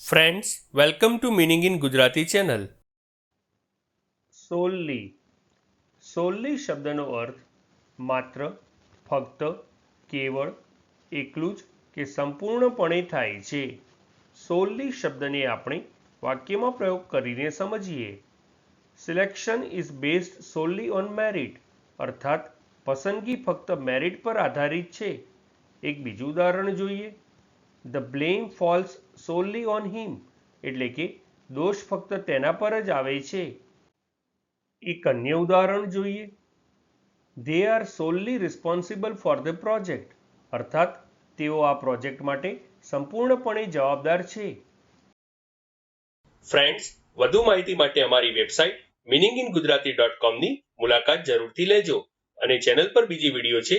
Friends welcome to meaning in Gujarati channel solely solely શબ્દનો અર્થ માત્ર, ફક્ત, કેવળ, એકલું જ કે સંપૂર્ણપણે થાય છે. સોલલી શબ્દને આપણે વાક્યમાં પ્રયોગ કરીને સમજીએ. Selection is based solely on merit અર્થાત પસંદગી ફક્ત મેરિટ પર આધારિત છે. એક બીજું ઉદાહરણ જોઈએ. The blame falls solely on him એટલે કે દોષ ફક્ત તેના પર જ આવે છે. એક અન્ય ઉદાહરણ જોઈએ. They are solely responsible for the project અર્થાત, તેઓ આ પ્રોજેક્ટ માટે સંપૂર્ણપણે જવાબદાર છે. ફ્રેન્ડ્સ વધુ માહિતી માટે અમારી website meaning in Gujarati dot કોમની મુલાકાત જરૂરથી લેજો અને ચેનલ પર બીજી વીડિયો છે